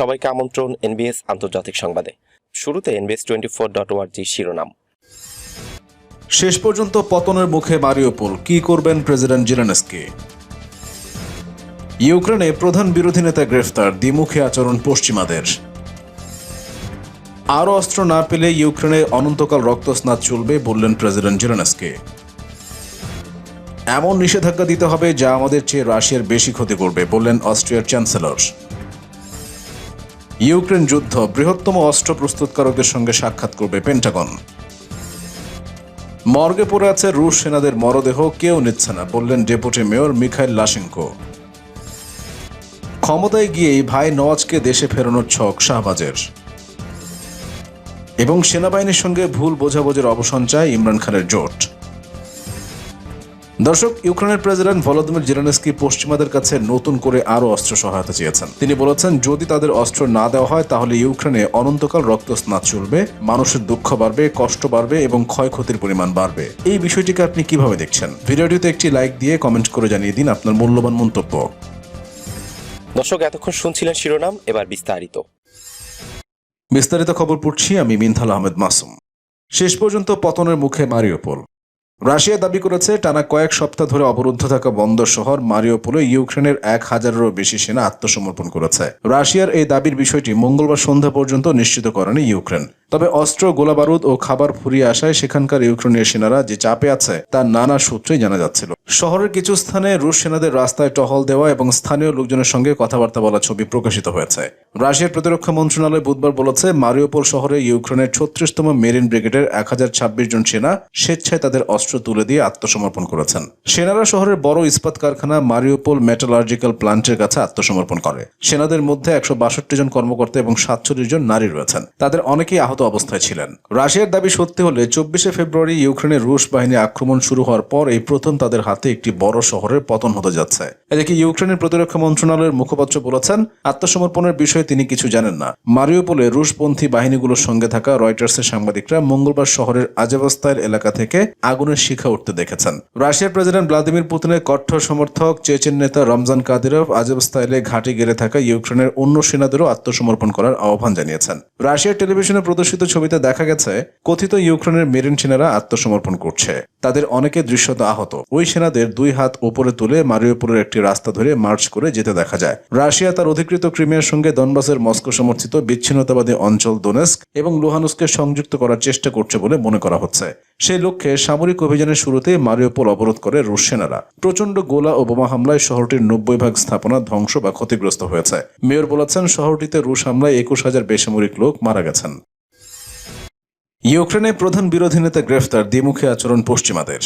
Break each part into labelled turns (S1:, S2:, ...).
S1: সবাইকে আমন্ত্রণ এনবিএস আন্তর্জাতিক সংবাদে। শুরুতে এনবিএস টোয়েন্টি ফোর ডট ওয়ার্জি শিরোনাম।
S2: শেষ পর্যন্ত পতনের মুখে মারিওপোল, কি করবেন প্রেসিডেন্ট জিলেনস্কি? ইউক্রেনে প্রধান বিরোধী নেতা গ্রেফতার, দ্বিমুখী আচরণ পশ্চিমাদের আরও অস্ত্র না পেলে ইউক্রেনে অনন্তকাল রক্তস্নাত চলবে বললেন প্রেসিডেন্ট জেলেনস্কি। এমন নিষেধাজ্ঞা দিতে হবে যা আমাদের চেয়ে রাশিয়ার বেশি ক্ষতি করবে, বললেন অস্ট্রিয়ার চ্যান্সেলর। ইউক্রেন যুদ্ধ, বৃহত্তম অস্ত্র প্রস্তুতকারকদের সঙ্গে সাক্ষাৎ করবে পেন্টাগন। মর্গে পড়ে আছে রুশ সেনাদের মরদেহ, কেউ নিচ্ছে না, বললেন ডেপুটি মেয়র মিখাইল লাশেঙ্কো। ক্ষমতায় গিয়েই ভাই নওয়াজকে দেশে ফেরানোর ছক শাহবাজের। এবং সেনাবাহিনীর সঙ্গে ভুল বোঝাবুঝির অবসান চায় ইমরান খানের জোট। দর্শক ইউক্রেনের প্রেসিডেন্ট ভলোদিমির জেলেনস্কি পশ্চিমাদের কাছে নতুন করে আরও অস্ত্র সহায়তা চেয়েছেন। তিনি বলেছেন যদি তাদের অস্ত্র না দেওয়া হয় তাহলে ইউক্রেনে অনন্তকাল রক্তস্নাত চলবে মানুষের দুঃখ বাড়বে কষ্ট বাড়বে এবং ক্ষয়ক্ষতির পরিমাণ বাড়বে। এই বিষয়টিকে আপনি কীভাবে দেখছেন? ভিডিওটিতে একটি লাইক দিয়ে কমেন্ট করে জানিয়ে দিন আপনার মূল্যবান মন্তব্য।
S1: দর্শক এতক্ষণ শুনছিলেন শিরোনাম এবার বিস্তারিত।
S2: বিস্তারিত খবর পড়ছি আমি মিনথাল আহমেদ মাসুম। শেষ পর্যন্ত পতনের মুখে মারিওপোল। রাশিয়া দাবি করেছে, টানা কয়েক সপ্তাহ ধরে অবরুদ্ধ থাকা বন্দর শহর মারিওপোলে ইউক্রেনের এক হাজারেরও বেশি সেনা আত্মসমর্পণ করেছে। রাশিয়ার এই দাবির বিষয়টি মঙ্গলবার সন্ধ্যা পর্যন্ত নিশ্চিত করেনি ইউক্রেন। তবে অস্ত্র, গোলাবারুদ ও খাবার ফুরিয়ে আসায় সেখানকার ইউক্রেনীয় সেনারা যে চাপে আছে তা নানা সূত্রেই জানা যাচ্ছিল। শহরের কিছু স্থানে রুশ সেনাদের রাস্তায় টহল দেওয়া এবং স্থানীয় লোকজনের সঙ্গে কথাবার্তা বলা ছবি প্রকাশিত হয়েছে। রাশিয়ার প্রতিরক্ষা মন্ত্রণালয় বুধবার বলেছে, মারিওপোল শহরে ইউক্রেনের ছত্রিশতম মেরিন ব্রিগেডের এক হাজার ছাব্বিশ জন সেনা স্বেচ্ছায় তাদের অস্ত্র তুলে দিয়ে আত্মসমর্পণ করেছেন। সেনারা শহরের বড় ইস্পাত কারখানা মারিওপোল মেটালার্জিক্যাল প্লান্টের কাছে আত্মসমর্পণ করে। সেনাদের মধ্যে একশো বাষট্টি জন কর্মকর্তা এবং সাতচল্লিশ জন নারী রয়েছেন। তাদের অনেকেই আহত অবস্থায় ছিলেন। রাশিয়ার দাবি সত্যি হলে চব্বিশে ফেব্রুয়ারি ইউক্রেনের রুশ বাহিনী আক্রমণ শুরু হওয়ার পর এই প্রথম তাদের হাতে একটি বড় শহরের পতন হতে যাচ্ছে। এদিকে ইউক্রেনের প্রতিরক্ষা মন্ত্রণালয়ের মুখপাত্র বলেছেন, আত্মসমর্পণের বিষয়ে তিনি কিছু জানেন না। মারিওপোলে রুশপন্থী বাহিনীগুলোর সঙ্গে থাকা রয়টার্সের সাংবাদিকরা মঙ্গলবার শহরের আজেবস্তাইল এলাকা থেকে আগুনের শিখা উঠতে দেখেছেন। রাশিয়ার প্রেসিডেন্ট ভ্লাদিমির পুতিনের কঠোর সমর্থক চেচেন নেতা রমজান কাদিরভ আজেবস্তাইলে ঘাঁটি গেড়ে থাকা ইউক্রেনের অন্য সেনাদেরও আত্মসমর্পণ করার আহ্বান জানিয়েছেন। রাশিয়ার টেলিভিশনে প্রদর্শিত ছবিতে দেখা গেছে, কথিত ইউক্রেনের মেরিন সেনারা আত্মসমর্পণ করছে। তাদের অনেকে দৃশ্যত আহত। ওই সেনাদের দুই হাত উপরে তুলে মারিওপুরের একটি রাস্তা ধরে মার্চ করে যেতে দেখা যায়। রাশিয়া তার অধিকৃত ক্রিমিয়ার সঙ্গে দনবাসের মস্কো সমর্থিত বিচ্ছিন্নতাবাদী অঞ্চল দোনেস্ক এবং লুহানুস্কে সংযুক্ত করার চেষ্টা করছে বলে মনে করা হচ্ছে। সেই লক্ষ্যে সামরিক অভিযানের শুরুতে মারিওপোল অবরোধ করে রুশ সেনারা। প্রচণ্ড গোলা ও বোমা হামলায় শহরটির নব্বই ভাগ স্থাপনা ধ্বংস বা ক্ষতিগ্রস্ত হয়েছে। মেয়র বলেছেন, শহরটিতে রুশ হামলায় একুশ হাজার বেসামরিক লোক মারা গেছেন। ইউক্রেনে প্রধান বিরোধী নেতা গ্রেফতার, দ্বিমুখী আচরণ পশ্চিমাদের।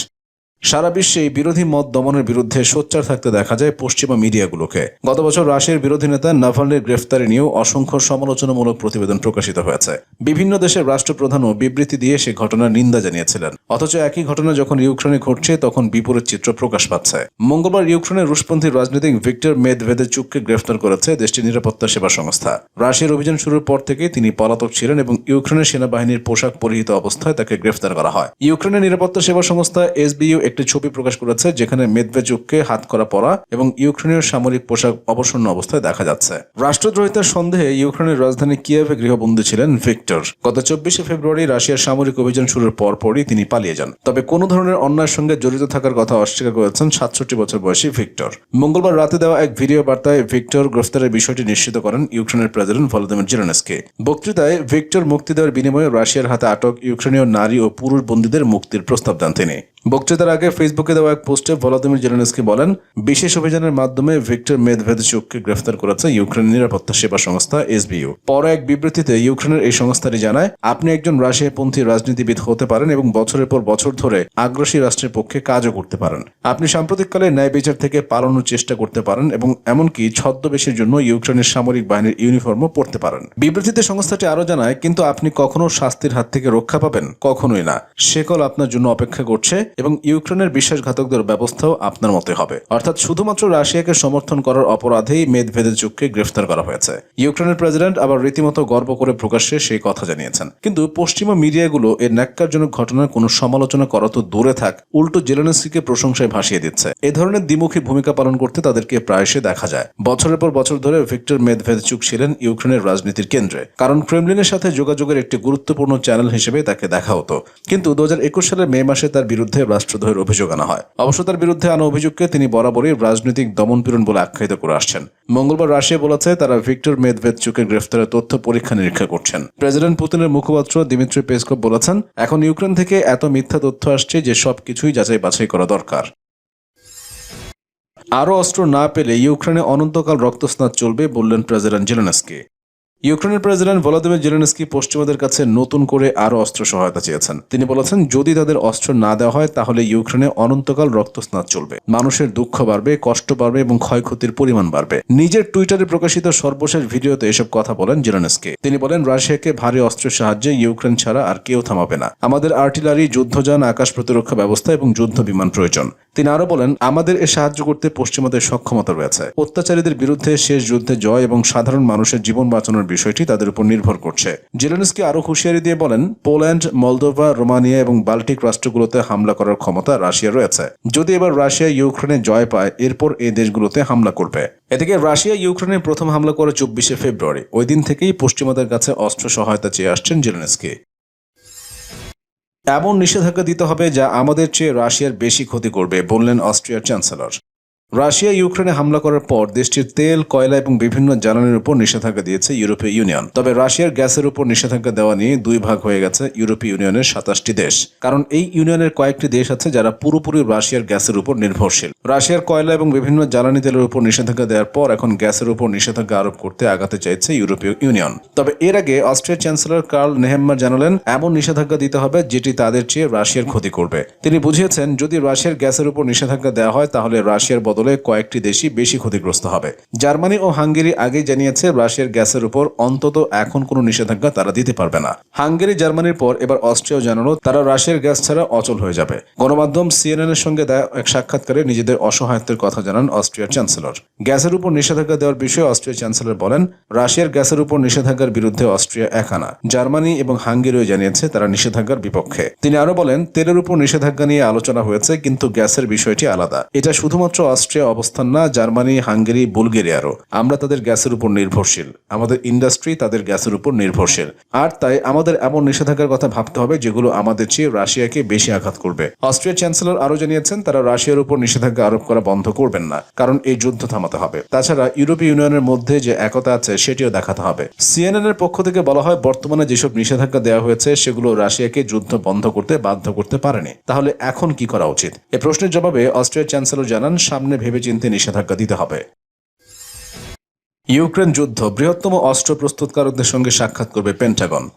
S2: সারা বিশ্বে এই বিরোধী মত দমনের বিরুদ্ধে সোচ্চার থাকতে দেখা যায় পশ্চিমা মিডিয়াগুলোকে। গত বছর রাশিয়ার বিরোধী নেতা নাভালনির গ্রেফতারি নিয়েও অসংখ্য সমালোচনামূলক প্রতিবেদন প্রকাশিত হয়েছে। বিভিন্ন দেশের রাষ্ট্রপ্রধানও বিবৃতি দিয়ে সে ঘটনার নিন্দা জানিয়েছিলেন। অথচ একই ঘটনা যখন ইউক্রেনে ঘটছে, তখন বিপরীত চিত্র প্রকাশ পাচ্ছে। মঙ্গলবার ইউক্রেনের রুশপন্থী রাজনীতিক ভিক্টর মেদভেদেচুককে গ্রেফতার করেছে দেশটির নিরাপত্তা সেবা সংস্থা। রাশিয়ার অভিযান শুরুর পর থেকে তিনি পলাতক ছিলেন এবং ইউক্রেনের সেনাবাহিনীর পোশাক পরিহিত অবস্থায় তাকে গ্রেফতার করা হয়। ইউক্রেনের নিরাপত্তা সেবা সংস্থা এসবিইউ একটি ছবি প্রকাশ করেছে যেখানে মেদভেচুককে হাত করা পরা এবং ইউক্রেনীয় সামরিক পোশাক অবসন্ন অবস্থায় দেখা যাচ্ছে। রাষ্ট্রদ্রোহিতার সন্দেহে ইউক্রেনের রাজধানী কিয়েভে গৃহবন্দী ছিলেন ভিক্টর। গত চব্বিশে ফেব্রুয়ারি রাশিয়ার সামরিক অভিযান শুরুর পরপরই তিনি পালিয়ে যান। তবে কোনো ধরনের অন্যায়ের সঙ্গে জড়িত থাকার কথা অস্বীকার করেছেন সাতষট্টি বছর বয়সী ভিক্টর। মঙ্গলবার রাতে দেওয়া এক ভিডিও বার্তায় ভিক্টর গ্রেফতারের বিষয়টি নিশ্চিত করেন ইউক্রেনের প্রেসিডেন্ট ভলোদিমির জেলেনস্কি। বক্তৃতায় ভিক্টর মুক্তি দেওয়ার বিনিময়ে রাশিয়ার হাতে আটক ইউক্রেনীয় নারী ও পুরুষ বন্দীদের মুক্তির প্রস্তাব দেন তিনি। বক্তৃতার আগে ফেসবুকে দেওয়া এক পোস্টে ভলাদিমির জেলেনস্কি বলেন, বিশেষ অভিযানের মাধ্যমে ভিক্টর মেদভেদচুককে গ্রেফতার করেছে ইউক্রেন নিরাপত্তা সেবা সংস্থা এসবিইউ। পরে এক বিবৃতিতে ইউক্রেনের এই সংস্থাটি জানায়, আপনি একজন রাশিয়াপন্থী রাজনীতিবিদ হতে পারেন এবং বছরের পর বছর ধরে আগ্রাসী রাষ্ট্রের পক্ষে কাজও করতে পারেন। আপনি সাম্প্রতিককালে ন্যায় বিচার থেকে পালানোর চেষ্টা করতে পারেন এবং এমনকি ছদ্মবেশের জন্য ইউক্রেনের সামরিক বাহিনীর ইউনিফর্মও পড়তে পারেন। বিবৃতিতে সংস্থাটি আরও জানায়, কিন্তু আপনি কখনো শাস্তির হাত থেকে রক্ষা পাবেন? কখনোই না। সেকল আপনার জন্য অপেক্ষা করছে। এবং ইউক্রেনের বিশ্বাসঘাতকদের ব্যবস্থাও আপনার মতে হবে। অর্থাৎ শুধুমাত্র রাশিয়াকে সমর্থন করার অপরাধেই মেদভেদেচুককে গ্রেফতার করা হয়েছে। ইউক্রেনের প্রেসিডেন্ট আবার রীতিমতো গর্ব করে প্রকাশ্যে সেই কথা জানিয়েছেন। কিন্তু পশ্চিমা মিডিয়াগুলো এর ন্যাক্কারজনক ঘটনার কোনো সমালোচনা করা তো দূরে থাক, উল্টো জেলেনস্কিকে প্রশংসায় ভাসিয়ে দিচ্ছে। এ ধরনের দ্বিমুখী ভূমিকা পালন করতে তাদেরকে প্রায়শই দেখা যায়। বছরের পর বছর ধরে ভিক্টর মেদভেদচুক ছিলেন ইউক্রেনের রাজনীতির কেন্দ্রে। কারণ ক্রেমলিনের সাথে যোগাযোগের একটি গুরুত্বপূর্ণ চ্যানেল হিসেবে তাকে দেখা হতো। কিন্তু দু হাজার একুশ সালের মে মাসে তার বিরুদ্ধে রাষ্ট্রদ্রোহের অভিযোগ আনা হয়। অবশ্য তার বিরুদ্ধে আনা অভিযোগকে তিনি বরাবরই রাজনৈতিক দমনপীড়ন বলে আখ্যায়িত করে আসছেন। মঙ্গলবার রাশিয়া বলেছে, তারা ভিক্টর মেদভেদচুকের গ্রেফতারের তথ্য পরীক্ষা নিরীক্ষা করছেন। প্রেসিডেন্ট পুতিনের মুখপাত্র দিমিত্রি পেসকপ বলেছেন, এখন ইউক্রেন থেকে এত মিথ্যা তথ্য আসছে যে সবকিছুই যাচাই বাছাই করা দরকার। আরও অস্ত্র না পেলে ইউক্রেনে অনন্তকাল রক্তস্নাত চলবে বললেন প্রেসিডেন্ট জেলেনস্কি। ইউক্রেনের প্রেসিডেন্ট ভলাদিমির জেলেনস্কি পশ্চিমাদের কাছে নতুন করে আরও অস্ত্র সহায়তা চেয়েছেন। তিনি বলেছেন, যদি তাদের অস্ত্র না দেওয়া হয়, তাহলে ইউক্রেনে অনন্তকাল রক্তস্নাত চলবে। মানুষের দুঃখ বাড়বে, কষ্ট বাড়বে এবং ক্ষয়ক্ষতির পরিমাণ বাড়বে। নিজের টুইটারে প্রকাশিত সর্বশেষ ভিডিওতে এসব কথা বলেন জেলেনস্কি। তিনি বলেন, রাশিয়াকে ভারী অস্ত্রের সাহায্যে ইউক্রেন ছাড়া আর কেউ থামাবে না। আমাদের আর্টিলারি, যুদ্ধযান, আকাশ প্রতিরক্ষা ব্যবস্থা এবং যুদ্ধ বিমান প্রয়োজন। তিনি আরও বলেন, আমাদের এ সাহায্য করতে পশ্চিমাদের সক্ষমতা রয়েছে। অত্যাচারীদের বিরুদ্ধে শেষ যুদ্ধে জয় এবং সাধারণ মানুষের জীবন বাঁচানোর বিষয়টি তাদের উপর নির্ভর করছে। জেলেনস্কি আরও হুঁশিয়ারি দিয়ে বলেন, পোল্যান্ড, মলদোভা, রোমানিয়া এবং বাল্টিক রাষ্ট্রগুলোতে হামলা করার ক্ষমতা রাশিয়া রয়েছে। যদি এবার রাশিয়া ইউক্রেনে জয় পায়, এরপর এই দেশগুলোতে হামলা করবে। এদিকে রাশিয়া ইউক্রেনে প্রথম হামলা করে চব্বিশে ফেব্রুয়ারি। ওই দিন থেকেই পশ্চিমাদের কাছে অস্ত্র সহায়তা চেয়ে আসছেন জেলেনস্কি। এমন নিষেধাজ্ঞা দিতে হবে যা আমাদের চেয়ে রাশিয়ার বেশি ক্ষতি করবে বললেন অস্ট্রিয়ার চ্যান্সেলর। রাশিয়া ইউক্রেনে হামলা করার পর দেশটির তেল, কয়লা এবং বিভিন্ন জ্বালানির উপর নিষেধাজ্ঞা দিয়েছে ইউরোপীয় ইউনিয়ন। তবে রাশিয়ার গ্যাসের উপর নিষেধাজ্ঞা দেওয়া নিয়ে দুই ভাগ হয়ে গেছে ইউরোপীয় ইউনিয়নের সাতাশটি দেশ। কারণ এই ইউনিয়নের কয়েকটি দেশ আছে যারা পুরোপুরি রাশিয়ার গ্যাসের উপর নির্ভরশীল। রাশিয়ার কয়লা এবং বিভিন্ন জ্বালানি তেলের উপর নিষেধাজ্ঞা দেওয়ার পর এখন গ্যাসের উপর নিষেধাজ্ঞা আরোপ করতে আগাতে চাইছে ইউরোপীয় ইউনিয়ন। তবে এর আগে অস্ট্রিয়ার চ্যান্সেলর কার্ল নেহেম্মার জানালেন, এমন নিষেধাজ্ঞা দিতে হবে যেটি তাদের চেয়ে রাশিয়ার ক্ষতি করবে। তিনি বুঝিয়েছেন, যদি রাশিয়ার গ্যাসের উপর নিষেধাজ্ঞা দেওয়া হয়, তাহলে রাশিয়ার বদলে কয়েকটি দেশই বেশি ক্ষতিগ্রস্ত হবে। জার্মানি ও হাঙ্গেরি আগেই জানিয়েছে, রাশিয়ার গ্যাসের উপর অন্তত এখন কোনো নিষেধাজ্ঞা তারা দিতে পারবে না। হাঙ্গেরি, জার্মানির পর এবার অস্ট্রিয়াও জানালো, তারা রাশিয়ার গ্যাস ছাড়া অচল হয়ে যাবে। গণমাধ্যম সিএনএন এর সঙ্গে দেয়া এক সাক্ষাৎকারে নিজেদের অসহায়ত্বের কথা জানান অস্ট্রিয়ার চ্যান্সেলর। গ্যাসের উপর নিষেধাজ্ঞা দেওয়ার বিষয়ে অস্ট্রিয়ার চ্যান্সেলর বলেন, রাশিয়ার গ্যাসের উপর নিষেধাজ্ঞার বিরুদ্ধে অস্ট্রিয়া একানা জার্মানি এবং হাঙ্গেরিও জানিয়েছে, তারা নিষেধাজ্ঞার বিপক্ষে। তিনি আরও বলেন, তেলের উপর নিষেধাজ্ঞা নিয়ে আলোচনা হয়েছে, কিন্তু গ্যাসের বিষয়টি আলাদা। এটা শুধুমাত্র অস্ট্রিয়া অবস্থান না, জার্মানি, হাঙ্গেরি বুলগেরিয়ারও আমরা তাদের গ্যাসের উপর নির্ভরশীল। আমাদের ইন্ডাস্ট্রি তাদের গ্যাসের উপর নির্ভরশীল। আর তাই আমাদের এমন নিষেধাজ্ঞার কথা ভাবতে হবে, যেগুলো আমাদের চেয়ে রাশিয়াকে বেশি আঘাত করবে। অস্ট্রিয়ার চ্যান্সেলর আরও জানিয়েছেন, তারা রাশিয়ার উপর নিষেধাজ্ঞা আরোপ করা বন্ধ করবেন না, কারণ এই যুদ্ধ থামাতে হবে। তাছাড়া ইউরোপীয় ইউনিয়নের মধ্যে যে একতা আছে, সেটিও দেখাতে হবে। সিএনএন এর পক্ষ থেকে বলা হয়, বর্তমানে যেসব নিষেধাজ্ঞা দেওয়া হয়েছে, সেগুলো রাশিয়াকে যুদ্ধ বন্ধ করতে বাধ্য করতে পারেনি। তাহলে এখন কি করা উচিত? এ প্রশ্নের জবাবে অস্ট্রিয়ার চ্যান্সেলর জানান, সামনে ভেবেচিন্তে নিষেধাজ্ঞা দিতে হবে। ইউক্রেন যুদ্ধ বৃহত্তম অস্ত্র প্রস্তুতকারকদের সঙ্গে সাক্ষাৎ করবে পেন্টাগন।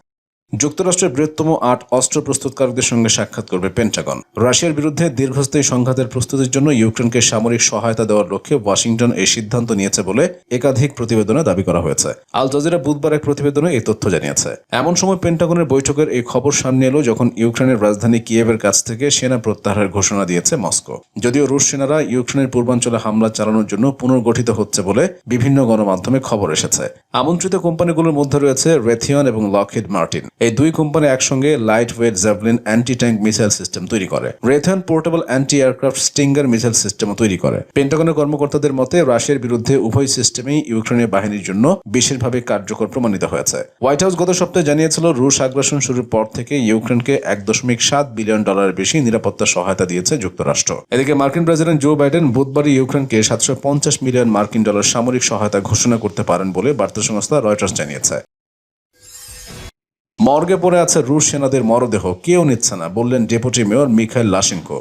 S2: যুক্তরাষ্ট্রের বৃহত্তম আট অস্ত্র প্রস্তুতকারকদের সঙ্গে সাক্ষাৎ করবে পেন্টাগন। রাশিয়ার বিরুদ্ধে দীর্ঘস্থায়ী সংঘাতের প্রস্তুতির জন্য ইউক্রেনকে সামরিক সহায়তা দেওয়ার লক্ষ্যে ওয়াশিংটন এই সিদ্ধান্ত নিয়েছে বলে একাধিক প্রতিবেদনে দাবি করা হয়েছে। আল জাজিরা বুধবার এক প্রতিবেদনে এই তথ্য জানিয়েছে। এমন সময় পেন্টাগনের বৈঠকের এই খবর সামনে এলো যখন ইউক্রেনের রাজধানী কিয়েভের কাছ থেকে সেনা প্রত্যাহারের ঘোষণা দিয়েছে মস্কো। যদিও রুশ সেনারা ইউক্রেনের পূর্বাঞ্চলে হামলা চালানোর জন্য পুনর্গঠিত হচ্ছে বলে বিভিন্ন গণমাধ্যমে খবর এসেছে। আমন্ত্রিত কোম্পানিগুলোর মধ্যে রয়েছে রেথিয়ন এবং লকহিড মার্টিন এই দুই কোম্পানি একসঙ্গে light weight Javelin anti tank missile system তৈরি করে। Raytheon portable anti aircraft Stinger missile সিস্টেমও তৈরি করে। পেন্টাগনের কর্মকর্তাদের মতে, রাশিয়ার বিরুদ্ধে উভয় সিস্টেমেই ইউক্রেনের বাহিনীর জন্য বিশেষভাবে কার্যকর প্রমাণিত হয়েছে। হোয়াইট হাউস গত সপ্তাহে জানিয়েছিল, রুশ আগ্রাসন শুরুর পর থেকে ইউক্রেনকে এক দশমিক সাত বিলিয়ন ডলারের বেশি নিরাপত্তা সহায়তা দিয়েছে যুক্তরাষ্ট্র। এদিকে মার্কিন প্রেসিডেন্ট জো বাইডেন বুধবারই ইউক্রেনকে সাতশো পঞ্চাশ মিলিয়ন মার্কিন ডলার সামরিক সহায়তা ঘোষণা করতে পারেন বলে বার্তা সংস্থা রয়টার্স জানিয়েছে। মর্গে পড়ে আছে রুশ সেনাদের মরদেহ। কেউ নিচ্ছে না বললেন ডেপুটি মেয়র মিখাইল লাশেনকো।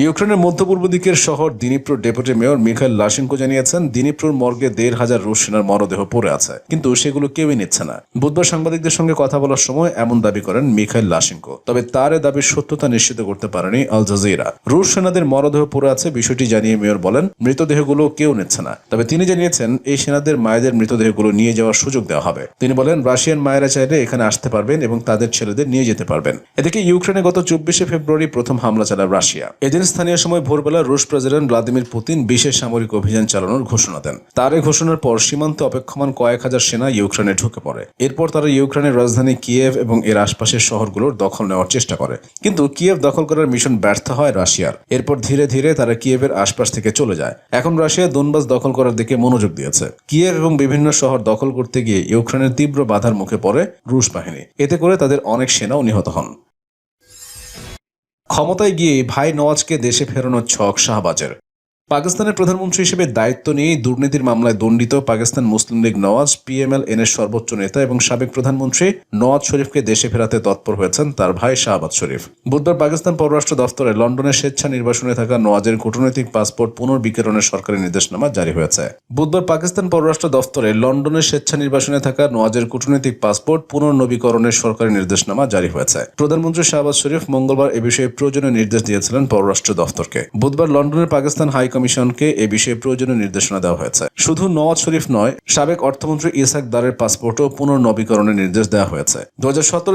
S2: ইউক্রেনের মধ্যপূর্ব দিকের শহর দিনিপ্রোর ডেপুটি মেয়র মিখাইল লাশেনকো জানিয়েছেন, দিনিপ্রোর মর্গে দেড় হাজার রুশ সেনার মরদেহ পড়ে আছে, কিন্তু সেগুলো কেউই নিচ্ছে না। বুধবার সাংবাদিকদের সঙ্গে কথা বলার সময় এমন দাবি করেন মিখাইল লাশেনকো, তবে তার এ দাবির সত্যতা নিশ্চিত করতে পারেনি আল জাজিরা। রুশ সেনাদের মরদেহ পড়ে আছে বিষয়টি জানিয়ে মেয়র বলেন, মৃতদেহগুলো কেউ নিচ্ছে না। তবে তিনি জানিয়েছেন, এই সেনাদের মায়েদের মৃতদেহগুলো নিয়ে যাওয়ার সুযোগ দেওয়া হবে। তিনি বলেন, রাশিয়ান মায়েরা চাইলে এখানে আসতে পারবেন এবং তাদের ছেলেদের নিয়ে যেতে পারবেন। এদিকে ইউক্রেনে গত চব্বিশে ফেব্রুয়ারি প্রথম হামলা চালায় রাশিয়া। এদিন স্থানীয় সময় ভোরবেলা রুশ প্রেসিডেন্ট ভ্লাদিমির পুতিন বিশেষ সামরিক অভিযান চালানোর ঘোষণা দেন। তার এই ঘোষণার পর সীমান্ত অপেক্ষমান কয়েক হাজার সেনা ইউক্রেনে ঢুকে পড়ে। এরপর তারা ইউক্রেনের রাজধানী কিয়েভ এবং এর আশপাশের শহরগুলোর দখল নেওয়ার চেষ্টা করে। কিন্তু কিয়েভ দখল করার মিশন ব্যর্থ হয় রাশিয়ার। এরপর ধীরে ধীরে তারা কিয়েভের আশপাশ থেকে চলে যায়। এখন রাশিয়া দোনবাস দখল করার দিকে মনোযোগ দিয়েছে। কিয়েভ এবং বিভিন্ন শহর দখল করতে গিয়ে ইউক্রেনের তীব্র বাধার মুখে পড়ে রুশ বাহিনী। এতে করে তাদের অনেক সেনাও নিহত হন। ক্ষমতায় গিয়ে ভাই নওয়াজকে দেশে ফেরানোর ছক শাহবাজের। পাকিস্তানের প্রধানমন্ত্রী হিসেবে দায়িত্ব নিয়ে দুর্নীতির মামলায় দণ্ডিত পাকিস্তান মুসলিম লীগ নওয়াজ পিএমএল এন এর সর্বোচ্চ নেতা এবং সাবেক প্রধানমন্ত্রী নওয়াজ শরীফকে দেশে ফেরাতে তৎপর হয়েছেন তার ভাই শাহবাজ শরীফ। বুধবার পাকিস্তান পররাষ্ট্র দফতরে লন্ডনের স্বেচ্ছা নির্বাসনে থাকা নওয়াজের কূটনৈতিক পাসপোর্ট পুনর্বিকিরণের সরকারি নির্দেশনামা জারি হয়েছে। বুধবার পাকিস্তান পররাষ্ট্র দফতরে লন্ডনের স্বেচ্ছা নির্বাসনে থাকা নওয়াজের কূটনৈতিক পাসপোর্ট পুনর্নবীকরণের সরকারি নির্দেশনামা জারি হয়েছে। প্রধানমন্ত্রী শাহবাজ শরীফ মঙ্গলবার এ বিষয়ে প্রয়োজনীয় নির্দেশ দিয়েছিলেন পররাষ্ট্র দফতরকে। বুধবার লন্ডনের পাকিস্তান হাই কমিশনকে এ বিষয়ে প্রয়োজনীয় নির্দেশনা দেওয়া হয়েছে। শুধু নওয়াজ শরীফ নয়, সাবেক অর্থমন্ত্রী ইসাক দারের পাসপোর্টও পুনর্নবীকরণের নির্দেশ দেওয়া হয়েছে। দু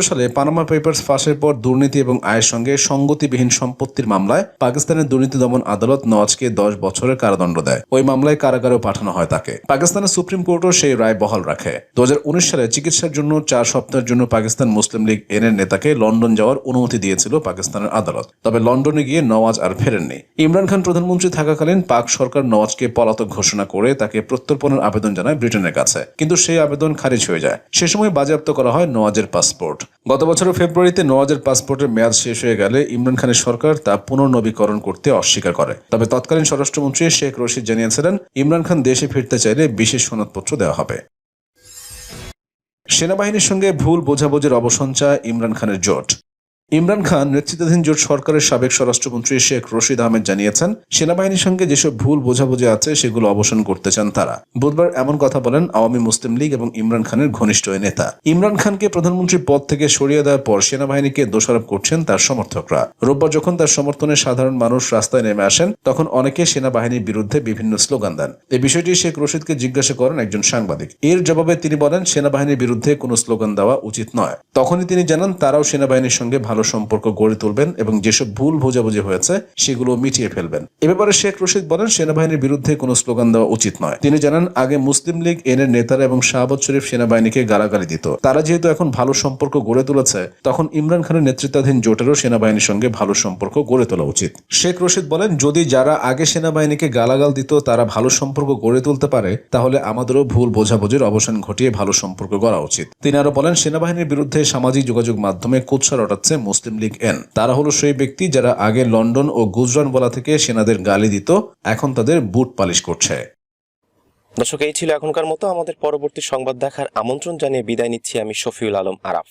S2: সালে পানামা পেপার্স ফাঁসের পর দুর্নীতি এবং আয়ের সঙ্গে সঙ্গতিবিহীন সম্পত্তির মামলায় পাকিস্তানের দুর্নীতি দমন আদালত নওয়াজকে দশ বছরের কারাদণ্ড দেয়। ওই মামলায় কারাগারেও পাঠানো হয় তাকে। পাকিস্তানের সুপ্রিম কোর্টও সেই রায় বহাল রাখে। দু হাজার উনিশ সালে চিকিৎসার জন্য চার সপ্তাহের জন্য পাকিস্তান মুসলিম লীগ এন এর নেতাকে লন্ডন যাওয়ার অনুমতি দিয়েছিল পাকিস্তানের আদালত। তবে লন্ডনে গিয়ে নওয়াজ আর ফেরেননি। ইমরান খান প্রধানমন্ত্রী থাকাকালীন পাক সরকার নওয়াজকে পলাতক ঘোষণা করে তাকে প্রত্যর্পণের আবেদন জানায় ব্রিটেনের কাছে। কিন্তু সেই আবেদন খারিজ হয়ে যায়। সে সময় বাজেয়াপ্ত করা হয় নওয়াজের পাসপোর্ট। গত বছরের ফেব্রুয়ারিতে নওয়াজের পাসপোর্টের মেয়াদ শেষ হয়ে গেলে ইমরান খানের সরকার তা পুনর্নবীকরণ করতে অস্বীকার করে। তবে তৎকালীন স্বরাষ্ট্রমন্ত্রী শেখ রশিদ জানিয়েছিলেন, ইমরান খান দেশে ফিরতে চাইলে বিশেষ সনদপত্র দেওয়া হবে। সেনাবাহিনীর সঙ্গে ভুল বোঝাবুঝির অবসান চায় ইমরান খানের জোট। ইমরান খান নেতৃত্বাধীন জোট সরকারের সাবেক স্বরাষ্ট্রমন্ত্রী শেখ রশিদ আহমেদ জানিয়েছেন, সেনাবাহিনীর সঙ্গে যেসব ভুল বোঝাবুঝি আছে সেগুলো অবসান করতে চান তারা। বুধবার এমন কথা বলেন আওয়ামী মুসলিম লীগ এবং ইমরান খানের ঘনিষ্ঠ নেতা। ইমরান খানকে প্রধানমন্ত্রী পদ থেকে সরিয়ে দেওয়ার পর সেনাবাহিনীকে দোষারোপ করছেন তার সমর্থকরা। রোববার যখন তার সমর্থনে সাধারণ মানুষ রাস্তায় নেমে আসেন, তখন অনেকে সেনাবাহিনীর বিরুদ্ধে বিভিন্ন স্লোগান দেন। এই বিষয়টি শেখ রশিদকে জিজ্ঞাসা করেন একজন সাংবাদিক। এর জবাবে তিনি বলেন, সেনাবাহিনীর বিরুদ্ধে কোনো স্লোগান দেওয়া উচিত নয়। তখনই তিনি জানান, তারাও সেনাবাহিনীর সঙ্গে ভালো সম্পর্ক গড়ে তুলবেন এবং যেসব ভুল বোঝাবুঝি হয়েছে সেগুলো মিটিয়ে ফেলবেন। এ ব্যাপারে শেখ রশিদ বলেন, সেনাবাহিনীর বিরুদ্ধে কোনো স্লোগান দেওয়া উচিত নয়। তিনি জানান, আগে মুসলিম লীগ এন এর নেতারা এবং শাহবাজ শরীফ সেনাবাহিনীকে গালাগালি দিত। তারা যেহেতু এখন ভালো সম্পর্ক গড়ে তুলেছে, তখন ইমরান খানের নেতৃত্বাধীন জোটেরও সেনাবাহিনীর সঙ্গে ভালো সম্পর্ক গড়ে তোলা উচিত। শেখ রশিদ বলেন, যদি যারা আগে সেনাবাহিনীকে গালাগাল দিত, তারা ভালো সম্পর্ক গড়ে তুলতে পারে, তাহলে আমাদেরও ভুল বোঝাবুঝির অবসান ঘটিয়ে ভালো সম্পর্ক গড়া উচিত। তিনি আরও বলেন, সেনাবাহিনীর বিরুদ্ধে সামাজিক যোগাযোগ মাধ্যমে কুৎসা রটাচ্ছে মুসলিম লীগ এন। তারা হলো সেই ব্যক্তি যারা আগে লন্ডন ও গুজরান গুজরানওয়ালা থেকে সেনাদের গালি দিত, এখন তাদের বুট পালিশ করছে।
S1: দর্শক, এই ছিল এখনকার মতো। আমাদের পরবর্তী সংবাদ দেখার আমন্ত্রণ জানিয়ে বিদায় নিচ্ছি আমি শফিউল আলম আরাফ।